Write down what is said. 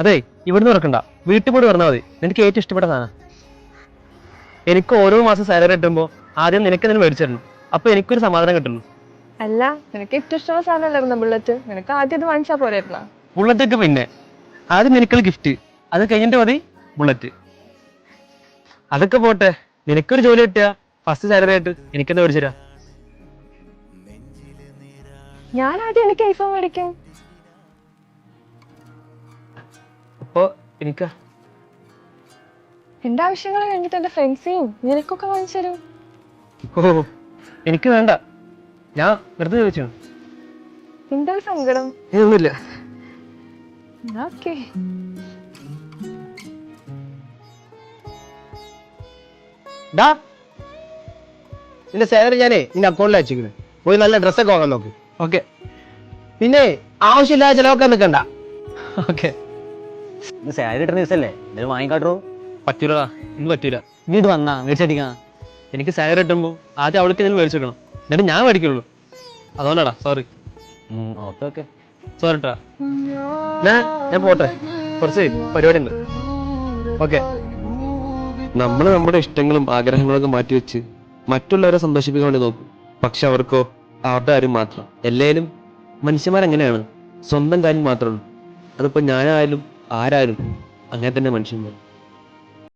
അതെ ഇവിടുന്ന് തുറക്കണ്ട. വീട്ടിൽ പോയി പറഞ്ഞാൽ മതി. നിനക്ക് ഏറ്റവും ഇഷ്ടപ്പെട്ട സാധനം. എനിക്ക് ഓരോ മാസം സാലറി കിട്ടുമ്പോൾ ആദ്യം നിനക്ക് തന്നെ മേടിച്ചു തരണം അപ്പൊ എനിക്കൊരു സമാധാനം കിട്ടുന്നു അല്ല നിനക്ക് ഏറ്റവും ഇഷ്ടമുള്ള സാധനമല്ലായിരുന്നു ബുള്ളറ്റ്? നിനക്ക് ആദ്യം അത് വാങ്ങിച്ചാ പോരായിരുന്ന ബുള്ളറ്റൊക്കെ പിന്നെ. ആദ്യം നിനക്കുള്ള ഗിഫ്റ്റ് അത് കഴിഞ്ഞിട്ട് മതി ബുള്ളറ്റ്. അതൊക്കെ പോട്ടെ. നിനക്കൊരു ജോലി കിട്ടിയ ഫസ്റ്റ് സാലറി ആയിട്ട് എനിക്കെന്താ മേടിച്ചു തരാം? ഞാൻ ആദ്യം എനിക്ക് ഐഫോൺ മേടിക്കും. അപ്പോ എനിക്ക് എന്റെ ആവശ്യങ്ങൾ കഴിഞ്ഞിട്ട് എന്റെ ഫ്രണ്ട്സിനും നിനക്കൊക്കെ വാങ്ങിച്ചു തരും. ഓ എനിക്ക് വേണ്ട. ഞാൻ വെറുതെ ചോദിച്ചു. എന്താ സങ്കടം? ഒന്നുമില്ല. ഓക്കെ. ഡാ നിന്റെ സാലറി ഞാനേ നിന്റെ അക്കൗണ്ടിൽ അയച്ചിരിക്കുന്നത് പോയി നല്ല ഡ്രസ്സൊക്കെ വാങ്ങാൻ നോക്ക്. ഓക്കെ. പിന്നെ ആവശ്യമില്ലാതെ ചിലവൊക്കെ നിൽക്കണ്ട ഓക്കെ. ഇന്ന് സാലറി കിട്ടുന്ന ദിവസമല്ലേ എന്തായാലും വാങ്ങിക്കാട്ടോ. പറ്റൂലടാ ഇന്ന് പറ്റൂല. വീട് വന്നാ മേടിച്ചടിക്കാ. എനിക്ക് സാലറി കിട്ടുമ്പോൾ ആദ്യം അവൾക്ക് എന്തെങ്കിലും മേടിച്ചെടുക്കണം എന്നിട്ട് ഞാൻ മേടിക്കുള്ളൂ. അതുകൊണ്ടാടാ സോറി ഓക്കെ ഓക്കെ. സോറി ട്ടാ ഞാൻ ഞാൻ പോട്ടെ. കുറച്ച് പരിപാടി ഉണ്ട് ഓക്കെ. നമ്മൾ നമ്മുടെ ഇഷ്ടങ്ങളും ആഗ്രഹങ്ങളൊക്കെ മാറ്റിവെച്ച് മറ്റുള്ളവരെ സന്തോഷിപ്പിക്കാൻ വേണ്ടി നോക്കും. പക്ഷെ അവർക്കോ അവരുടെ കാര്യം മാത്രം. എല്ലാവരും മനുഷ്യന്മാരങ്ങനെയാണ്? സ്വന്തം കാര്യം മാത്രമേ ഉള്ളൂ. അതിപ്പോ ഞാനായാലും ആരായാലും അങ്ങനെ തന്നെ മനുഷ്യന്മാർ.